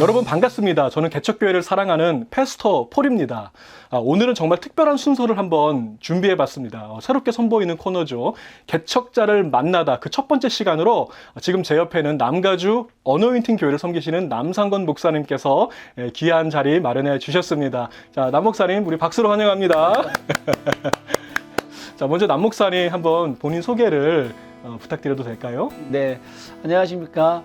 여러분 반갑습니다. 저는 개척교회를 사랑하는 패스터 폴입니다. 아, 오늘은 정말 특별한 순서를 한번 준비해 봤습니다. 어, 새롭게 선보이는 코너죠. 개척자를 만나다 그 첫 번째 시간으로 어, 지금 제 옆에는 남가주 어노인팅 교회를 섬기시는 남상건 목사님께서 예, 귀한 자리 마련해 주셨습니다. 자, 남 목사님 우리 박수로 환영합니다. 자, 먼저 남 목사님 한번 본인 소개를 어, 부탁드려도 될까요? 네, 안녕하십니까.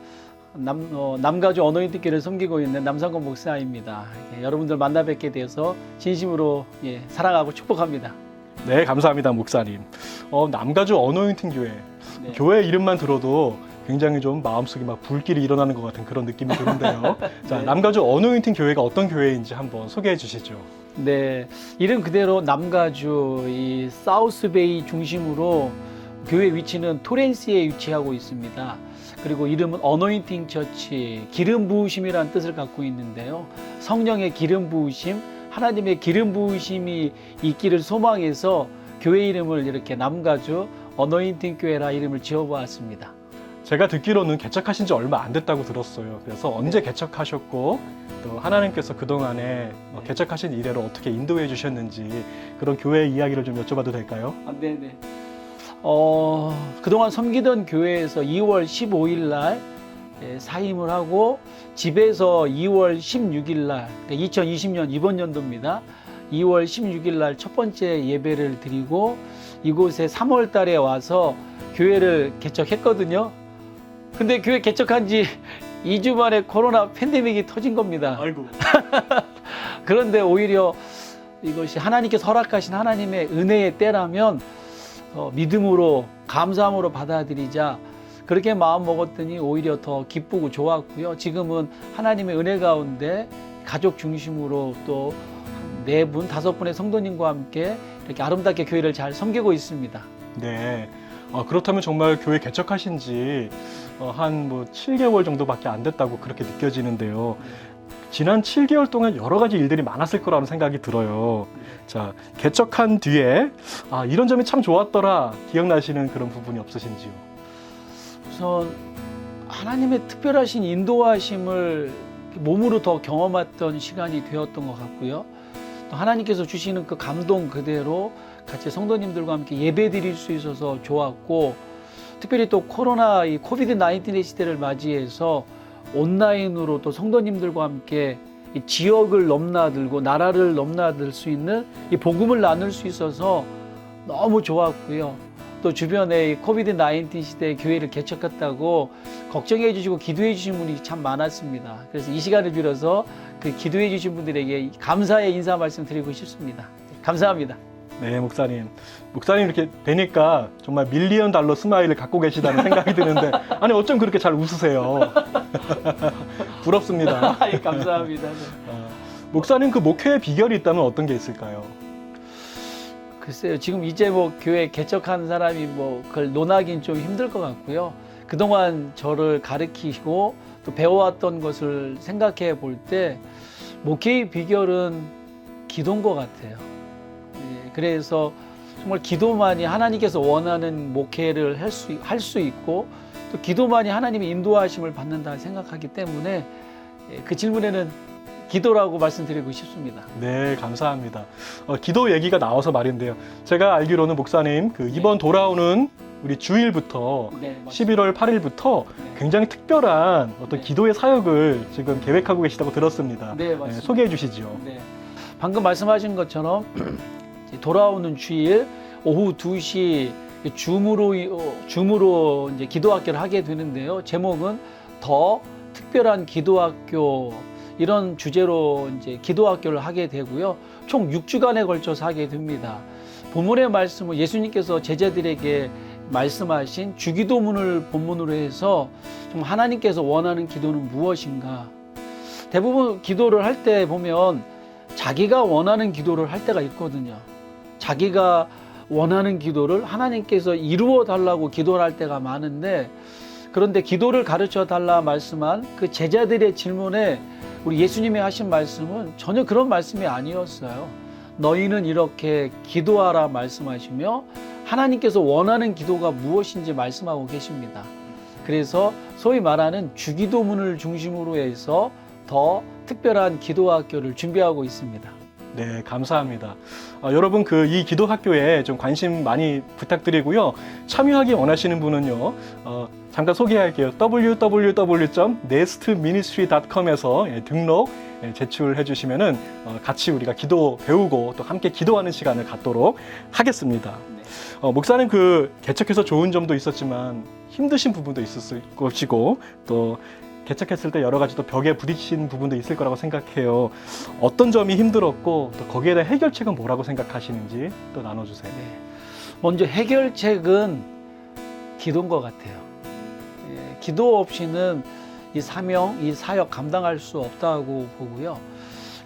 남, 어, 남가주 언어인들끼를 섬기고 있는 남상권 목사입니다. 예, 여러분들 만나 뵙게 되어서 진심으로 예, 사랑하고 축복합니다. 네, 감사합니다, 목사님. 어, 남가주 어노인팅 교회. 네. 교회 이름만 들어도 굉장히 좀 마음속에 막 불길이 일어나는 것 같은 그런 느낌이 드는데요. 자, 네. 남가주 어노인팅 교회가 어떤 교회인지 한번 소개해 주시죠. 네, 이름 그대로 남가주 이 사우스베이 중심으로 교회 위치는 토렌스에 위치하고 있습니다. 그리고 이름은 어노인팅 처치, 기름 부으심이라는 뜻을 갖고 있는데요. 성령의 기름 부으심, 하나님의 기름 부으심이 있기를 소망해서 교회 이름을 이렇게 남가주 어노인팅 교회라 이름을 지어보았습니다. 제가 듣기로는 개척하신 지 얼마 안 됐다고 들었어요. 그래서 언제 개척하셨고 또 하나님께서 그동안에 어, 네. 개척하신 이래로 어떻게 인도해 주셨는지 그런 교회 이야기를 좀 여쭤봐도 될까요? 아, 네네. 어, 그동안 섬기던 교회에서 2월 15일 날 예, 사임을 하고 집에서 2월 16일 날, 그러니까 2020년 이번 연도입니다. 2월 16일 날 첫 번째 예배를 드리고 이곳에 3월 달에 와서 교회를 개척했거든요. 근데 교회 개척한 지 2주 만에 코로나 팬데믹이 터진 겁니다. 아이고. 그런데 오히려 이것이 하나님께서 허락하신 하나님의 은혜의 때라면 어, 믿음으로 감사함으로 받아들이자 그렇게 마음 먹었더니 오히려 더 기쁘고 좋았고요. 지금은 하나님의 은혜 가운데 가족 중심으로 또 네 분, 다섯 분의 성도님과 함께 이렇게 아름답게 교회를 잘 섬기고 있습니다. 네. 어, 그렇다면 정말 교회 개척하신 지 어, 한뭐 7개월 정도밖에 안 됐다고 그렇게 느껴지는데요. 지난 7개월 동안 여러 가지 일들이 많았을 거라는 생각이 들어요. 자, 개척한 뒤에 아, 이런 점이 참 좋았더라. 기억나시는 그런 부분이 없으신지요? 우선 하나님의 특별하신 인도하심을 몸으로 더 경험했던 시간이 되었던 것 같고요. 또 하나님께서 주시는 그 감동 그대로 같이 성도님들과 함께 예배 드릴 수 있어서 좋았고 특별히 또 코로나 이 코비드 19의 시대를 맞이해서 온라인으로 또 성도님들과 함께 이 지역을 넘나들고 나라를 넘나들 수 있는 이 복음을 나눌 수 있어서 너무 좋았고요. 또 주변에 이 코비드 19 시대에 교회를 개척했다고 걱정해 주시고 기도해 주신 분이 참 많았습니다. 그래서 이 시간을 빌어서 그 기도해 주신 분들에게 감사의 인사 말씀 드리고 싶습니다. 감사합니다. 네, 목사님. 목사님 이렇게 뵈니까 정말 밀리언 달러 스마일을 갖고 계시다는 생각이 드는데 아니 어쩜 그렇게 잘 웃으세요? 부럽습니다. 아이, 감사합니다. 어, 목사님 그 목회의 비결이 있다면 어떤 게 있을까요? 글쎄요, 지금 이제 뭐 교회 개척한 사람이 뭐 그걸 논하긴 좀 힘들 것 같고요. 그동안 저를 가르치고 또 배워왔던 것을 생각해 볼 때 목회의 비결은 기도인 것 같아요. 예, 그래서 정말 기도만이 하나님께서 원하는 목회를 할 수 할 수 있고 또 기도만이 하나님의 인도하심을 받는다 생각하기 때문에 예, 그 질문에는 기도라고 말씀드리고 싶습니다. 네, 감사합니다. 어, 기도 얘기가 나와서 말인데요. 제가 알기로는 목사님 그 이번 돌아오는 우리 주일부터 네, 11월 8일부터 굉장히 특별한 어떤 네. 기도의 사역을 지금 계획하고 계시다고 들었습니다. 네, 맞습니다. 소개해 주시죠. 네. 방금 말씀하신 것처럼 돌아오는 주일 오후 2시 줌으로 어, 줌으로 이제 기도학교를 하게 되는데요. 제목은 더 특별한 기도학교 이런 주제로 이제 기도학교를 하게 되고요. 총 6주간에 걸쳐서 하게 됩니다. 본문의 말씀은 예수님께서 제자들에게 말씀하신 주기도문을 본문으로 해서 좀 하나님께서 원하는 기도는 무엇인가? 대부분 기도를 할 때 보면 자기가 원하는 기도를 할 때가 있거든요. 자기가 원하는 기도를 하나님께서 이루어 달라고 기도를 할 때가 많은데 그런데 기도를 가르쳐 달라 말씀한 그 제자들의 질문에 우리 예수님이 하신 말씀은 전혀 그런 말씀이 아니었어요. 너희는 이렇게 기도하라 말씀하시며 하나님께서 원하는 기도가 무엇인지 말씀하고 계십니다. 그래서 소위 말하는 주기도문을 중심으로 해서 더 특별한 기도 학교를 준비하고 있습니다. 네, 감사합니다. 어, 여러분 그 이 기도 학교에 좀 관심 많이 부탁드리고요. 참여하기 원하시는 분은요. 어, 잠깐 소개할게요. www.nestministry.com에서 예, 등록 예, 제출해 주시면은 어, 같이 우리가 기도 배우고 또 함께 기도하는 시간을 갖도록 하겠습니다. 네. 어, 목사님 그 개척해서 좋은 점도 있었지만 힘드신 부분도 있었을 것이고 또 개척했을 때 여러 가지 또 벽에 부딪힌 부분도 있을 거라고 생각해요. 어떤 점이 힘들었고 또 거기에 대한 해결책은 뭐라고 생각하시는지 또 나눠주세요. 네. 먼저 해결책은 기도인 것 같아요. 예, 기도 없이는 이 사명, 이 사역 감당할 수 없다고 보고요.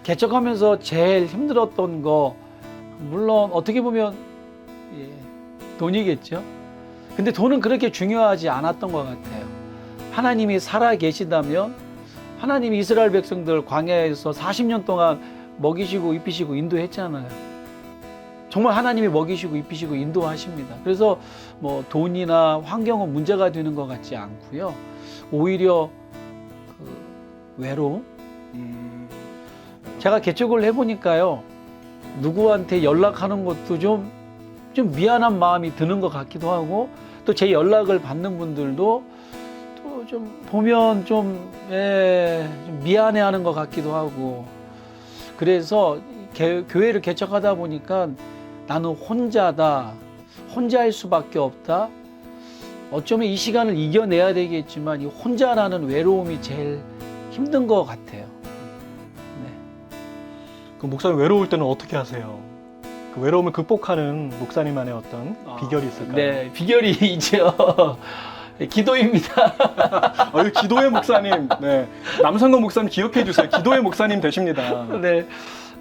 개척하면서 제일 힘들었던 거, 물론 어떻게 보면 예, 돈이겠죠. 근데 돈은 그렇게 중요하지 않았던 것 같아요. 하나님이 살아 계시다면 하나님이 이스라엘 백성들 광야에서 40년 동안 먹이시고 입히시고 인도했잖아요. 정말 하나님이 먹이시고 입히시고 인도하십니다. 그래서 뭐 돈이나 환경은 문제가 되는 것 같지 않고요. 오히려 그 외로움. 제가 개척을 해보니까요. 누구한테 연락하는 것도 좀, 좀 미안한 마음이 드는 것 같기도 하고 또 제 연락을 받는 분들도 또 좀 보면 좀, 예, 좀 미안해하는 것 같기도 하고 그래서 개- 교회를 개척하다 보니까 나는 혼자다. 혼자일 수밖에 없다. 어쩌면 이 시간을 이겨내야 되겠지만 이 혼자라는 외로움이 제일 힘든 것 같아요. 네. 그 목사님 외로울 때는 어떻게 하세요? 그 외로움을 극복하는 목사님만의 어떤 비결이 있을까요? 네, 비결이 있죠. 기도입니다. 어, 기도의 목사님, 네. 남성건 목사님 기억해 주세요. 기도의 목사님 되십니다. 네,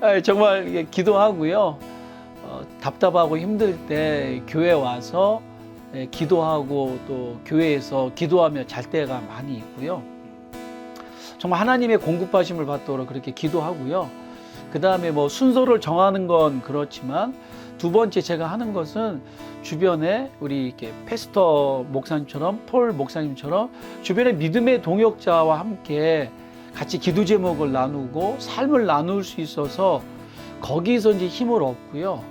아, 정말 기도하고요. 어, 답답하고 힘들 때 교회 와서 예, 기도하고 또 교회에서 기도하며 잘 때가 많이 있고요. 정말 하나님의 공급하심을 받도록 그렇게 기도하고요. 그 다음에 뭐 순서를 정하는 건 그렇지만 두 번째 제가 하는 것은 주변에 우리 이렇게 페스터 목사님처럼 폴 목사님처럼 주변에 믿음의 동역자와 함께 같이 기도 제목을 나누고 삶을 나눌 수 있어서 거기서 이제 힘을 얻고요.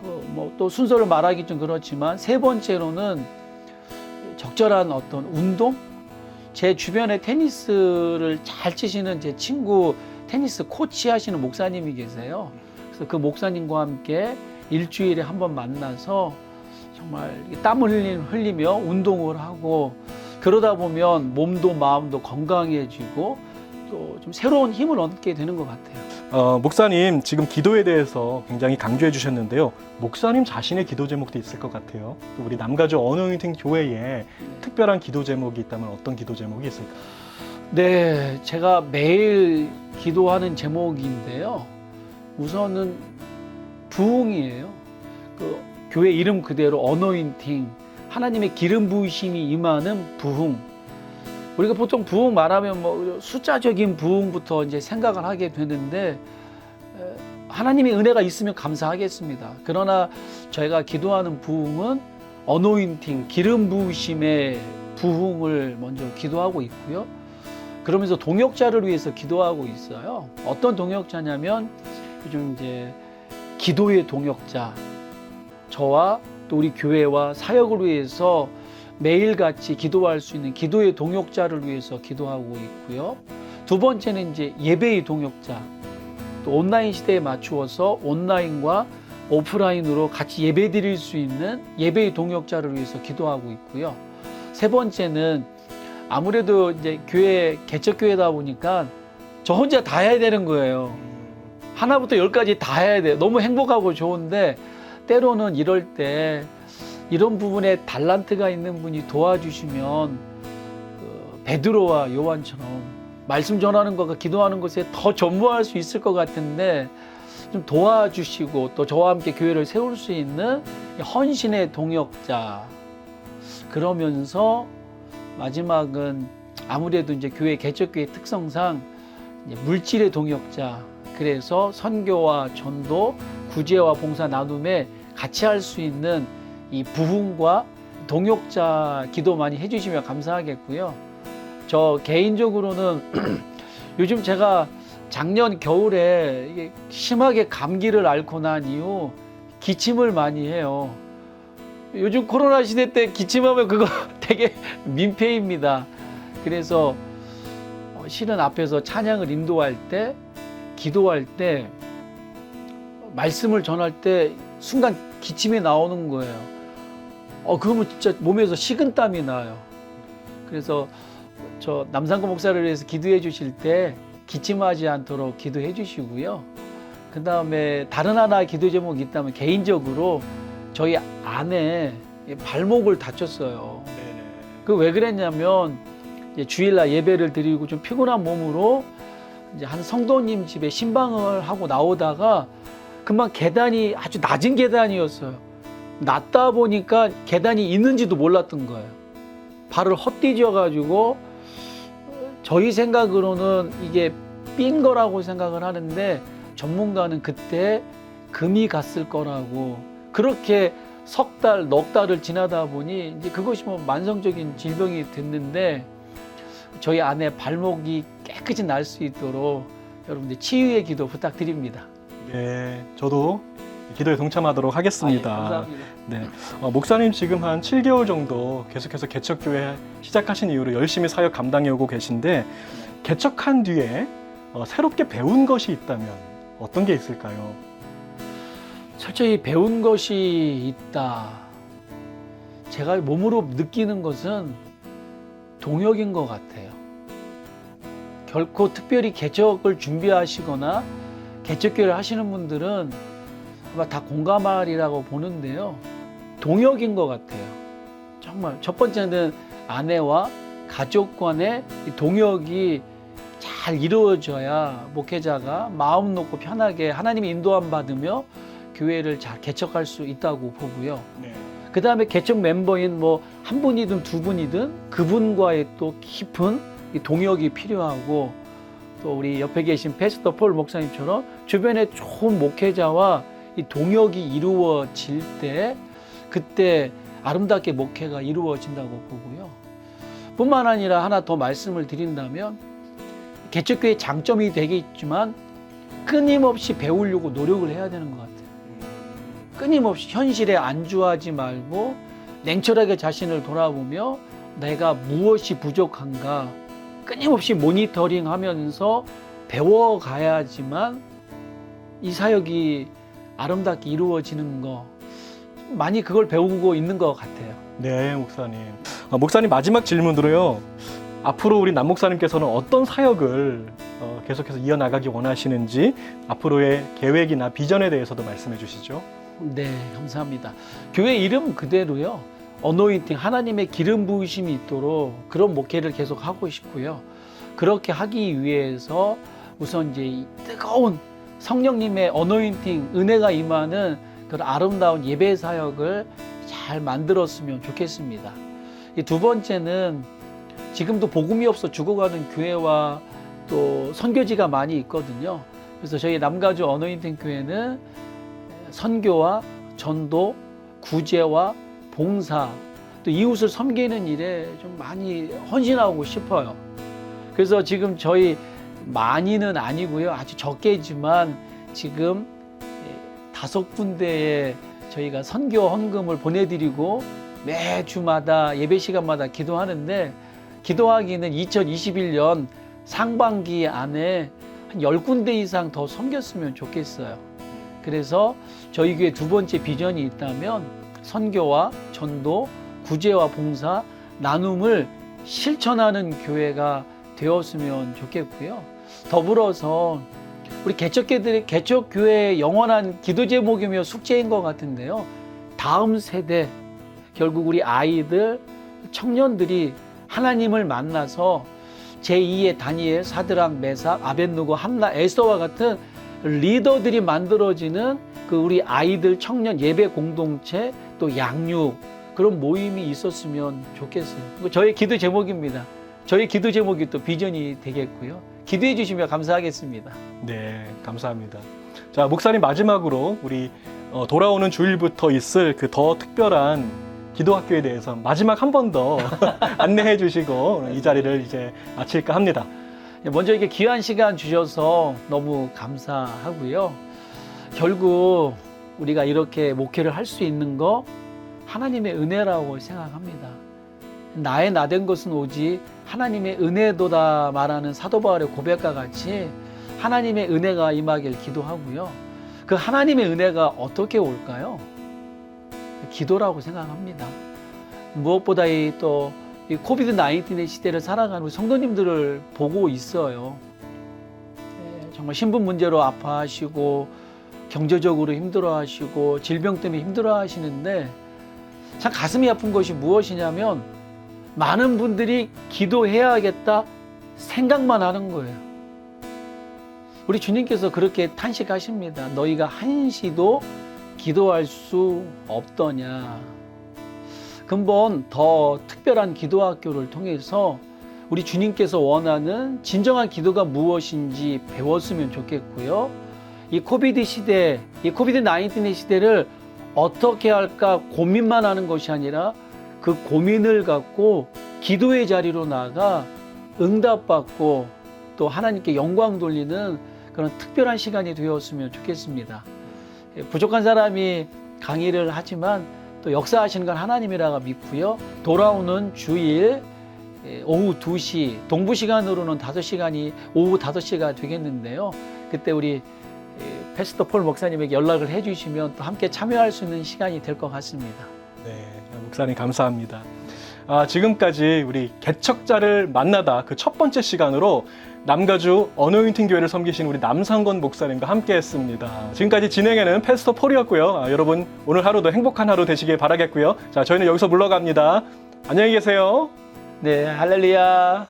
그 뭐 또 순서를 말하기 좀 그렇지만 세 번째로는 적절한 어떤 운동. 제 주변에 테니스를 잘 치시는 제 친구 테니스 코치 하시는 목사님이 계세요. 그래서 그 목사님과 함께 일주일에 한 번 만나서 정말 땀을 흘리- 흘리며 운동을 하고 그러다 보면 몸도 마음도 건강해지고 또 좀 새로운 힘을 얻게 되는 것 같아요. 어, 목사님 지금 기도에 대해서 굉장히 강조해 주셨는데요. 목사님 자신의 기도 제목도 있을 것 같아요. 또 우리 남가주 어노인팅 교회에 특별한 기도 제목이 있다면 어떤 기도 제목이 있을까요? 네, 제가 매일 기도하는 제목인데요. 우선은 부흥이에요. 그 교회 이름 그대로 어노인팅, 하나님의 기름 부으심이 임하는 부흥. 우리가 보통 부흥 말하면 뭐 숫자적인 부흥부터 이제 생각을 하게 되는데 에, 하나님의 은혜가 있으면 감사하겠습니다. 그러나 저희가 기도하는 부흥은 어노인팅, 기름 부으심의 부흥을 먼저 기도하고 있고요. 그러면서 동역자를 위해서 기도하고 있어요. 어떤 동역자냐면 요즘 이제 기도의 동역자, 저와 또 우리 교회와 사역을 위해서 매일같이 기도할 수 있는 기도의 동역자를 위해서 기도하고 있고요. 두 번째는 이제 예배의 동역자, 또 온라인 시대에 맞추어서 온라인과 오프라인으로 같이 예배 드릴 수 있는 예배의 동역자를 위해서 기도하고 있고요. 세 번째는 아무래도 이제 교회 개척교회다 보니까 저 혼자 다 해야 되는 거예요. 하나부터 열까지 다 해야 돼요. 너무 행복하고 좋은데 때로는 이럴 때 이런 부분에 달란트가 있는 분이 도와주시면 그 베드로와 요한처럼 말씀 전하는 것과 기도하는 것에 더 전무할 수 있을 것 같은데 좀 도와주시고 또 저와 함께 교회를 세울 수 있는 헌신의 동역자 그러면서 마지막은 아무래도 이제 교회 개척교회 특성상 물질의 동역자 그래서 선교와 전도 구제와 봉사 나눔에 같이 할 수 있는 이 부흥과 동역자 기도 많이 해주시면 감사하겠고요. 저 개인적으로는 요즘 제가 작년 겨울에 심하게 감기를 앓고 난 이후 기침을 많이 해요. 요즘 코로나 시대 때 기침하면 그거 되게 민폐입니다. 그래서 어, 실은 앞에서 찬양을 인도할 때, 기도할 때, 말씀을 전할 때 순간 기침이 나오는 거예요. 어, 그러면 진짜 몸에서 식은땀이 나요. 그래서 저 남상구 목사를 위해서 기도해 주실 때 기침하지 않도록 기도해 주시고요. 그 다음에 다른 하나 기도 제목이 있다면 개인적으로 저희 아내 발목을 다쳤어요. 네네. 그왜 그랬냐면 주일날 예배를 드리고 좀 피곤한 몸으로 이제 한 성도님 집에 신방을 하고 나오다가 금방 계단이 아주 낮은 계단이었어요. 낮다 보니까 계단이 있는지도 몰랐던 거예요. 발을 헛디뎌 가지고 저희 생각으로는 이게 삔 거라고 생각을 하는데 전문가는 그때 금이 갔을 거라고 그렇게 석 달, 넉 달을 지나다 보니 이제 그것이 뭐 만성적인 질병이 됐는데 저희 아내 발목이 깨끗이 날 수 있도록 여러분들 치유의 기도 부탁드립니다. 네, 저도 기도에 동참하도록 하겠습니다. 아, 예, 감사합니다. 네, 어, 목사님 지금 한 7개월 정도 계속해서 개척교회 시작하신 이후로 열심히 사역 감당해 오고 계신데 개척한 뒤에 어, 새롭게 배운 것이 있다면 어떤 게 있을까요? 철저히 배운 것이 있다. 제가 몸으로 느끼는 것은 동역인 것 같아요. 결코 특별히 개척을 준비하시거나 개척교회를 하시는 분들은 아마 다 공감하리라고 보는데요. 동역인 것 같아요. 정말 첫 번째는 아내와 가족 간의 이 동역이 잘 이루어져야 목회자가 마음 놓고 편하게 하나님의 인도함 받으며 교회를 잘 개척할 수 있다고 보고요. 네. 그 다음에 개척 멤버인 뭐 한 분이든 두 분이든 그분과의 또 깊은 이 동역이 필요하고 또 우리 옆에 계신 패스터 폴 목사님처럼 주변에 좋은 목회자와 이 동역이 이루어질 때 그때 아름답게 목회가 이루어진다고 보고요. 뿐만 아니라 하나 더 말씀을 드린다면 개척교의 장점이 되겠지만 끊임없이 배우려고 노력을 해야 되는 것 같아요. 끊임없이 현실에 안주하지 말고 냉철하게 자신을 돌아보며 내가 무엇이 부족한가 끊임없이 모니터링 하면서 배워가야지만 이 사역이 아름답게 이루어지는 거 많이 그걸 배우고 있는 것 같아요. 네, 목사님. 어, 목사님 마지막 질문으로요. 앞으로 우리 남 목사님께서는 어떤 사역을 어, 계속해서 이어나가기 원하시는지 앞으로의 계획이나 비전에 대해서도 말씀해 주시죠. 네, 감사합니다. 교회 이름 그대로요. 어노인팅 하나님의 기름 부으심이 있도록 그런 목회를 계속 하고 싶고요. 그렇게 하기 위해서 우선 이제 이 뜨거운 성령님의 어노인팅 은혜가 임하는 그런 아름다운 예배 사역을 잘 만들었으면 좋겠습니다. 이두 번째는 지금도 복음이 없어 죽어가는 교회와 또 선교지가 많이 있거든요. 그래서 저희 남가주 어노인팅 교회는 선교와 전도, 구제와 봉사, 또 이웃을 섬기는 일에 좀 많이 헌신하고 싶어요. 그래서 지금 저희 많이는 아니고요. 아주 적게지만 지금 예, 다섯 군데에 저희가 선교 헌금을 보내드리고 매 주마다 예배 시간마다 기도하는데 기도하기는 2021년 상반기 안에 한 10군데 이상 더 섬겼으면 좋겠어요. 그래서 저희 교회 두 번째 비전이 있다면 선교와 전도, 구제와 봉사, 나눔을 실천하는 교회가 되었으면 좋겠고요. 더불어서 우리 개척교들의 개척교회의 영원한 기도 제목이며 숙제인 것 같은데요. 다음 세대, 결국 우리 아이들, 청년들이 하나님을 만나서 제2의 다니엘, 사드락, 메삭, 아벤누고, 한나, 에서와 같은 리더들이 만들어지는 그 우리 아이들 청년 예배 공동체 또 양육 그런 모임이 있었으면 좋겠어요. 그거 저의 기도 제목입니다. 저희 기도 제목이 또 비전이 되겠고요. 기도해 주시면 감사하겠습니다. 네, 감사합니다. 자, 목사님 마지막으로 우리 어, 돌아오는 주일부터 있을 그 더 특별한 기도학교에 대해서 마지막 한 번 더 안내해 주시고 이 자리를 이제 마칠까 합니다. 먼저 이렇게 귀한 시간 주셔서 너무 감사하고요. 결국 우리가 이렇게 목회를 할 수 있는 거 하나님의 은혜라고 생각합니다. 나의 나 된 것은 오직 하나님의 은혜도다 말하는 사도 바울의 고백과 같이 하나님의 은혜가 임하길 기도하고요. 그 하나님의 은혜가 어떻게 올까요? 기도라고 생각합니다. 무엇보다 이또 이 코비드 19의 시대를 살아가는 성도님들을 보고 있어요. 예, 정말 신분 문제로 아파하시고 경제적으로 힘들어하시고 질병 때문에 힘들어하시는데 참 가슴이 아픈 것이 무엇이냐면 많은 분들이 기도해야겠다 생각만 하는 거예요. 우리 주님께서 그렇게 탄식하십니다. 너희가 한시도 기도할 수 없더냐. 근본 더 특별한 기도 학교를 통해서 우리 주님께서 원하는 진정한 기도가 무엇인지 배웠으면 좋겠고요. 이 코비드 시대, 이 코비드 19의 시대를 어떻게 할까 고민만 하는 것이 아니라 그 고민을 갖고 기도의 자리로 나가 응답받고 또 하나님께 영광 돌리는 그런 특별한 시간이 되었으면 좋겠습니다. 예, 부족한 사람이 강의를 하지만 또 역사하시는 건 하나님이라고 믿고요. 돌아오는 주일 예, 오후 2시, 동부 시간으로는 5시간이 오후 5시가 되겠는데요. 그때 우리 예, 패스터 폴 목사님에게 연락을 해 주시면 또 함께 참여할 수 있는 시간이 될 것 같습니다. 네, 목사님 감사합니다. 아, 지금까지 우리 개척자를 만나다 그 첫 번째 시간으로 남가주 어노인팅 교회를 섬기신 우리 남상건 목사님과 함께했습니다. 지금까지 진행에는 패스터 폴이었고요. 아, 여러분 오늘 하루도 행복한 하루 되시길 바라겠고요. 자, 저희는 여기서 물러갑니다. 안녕히 계세요. 네, 할렐루야.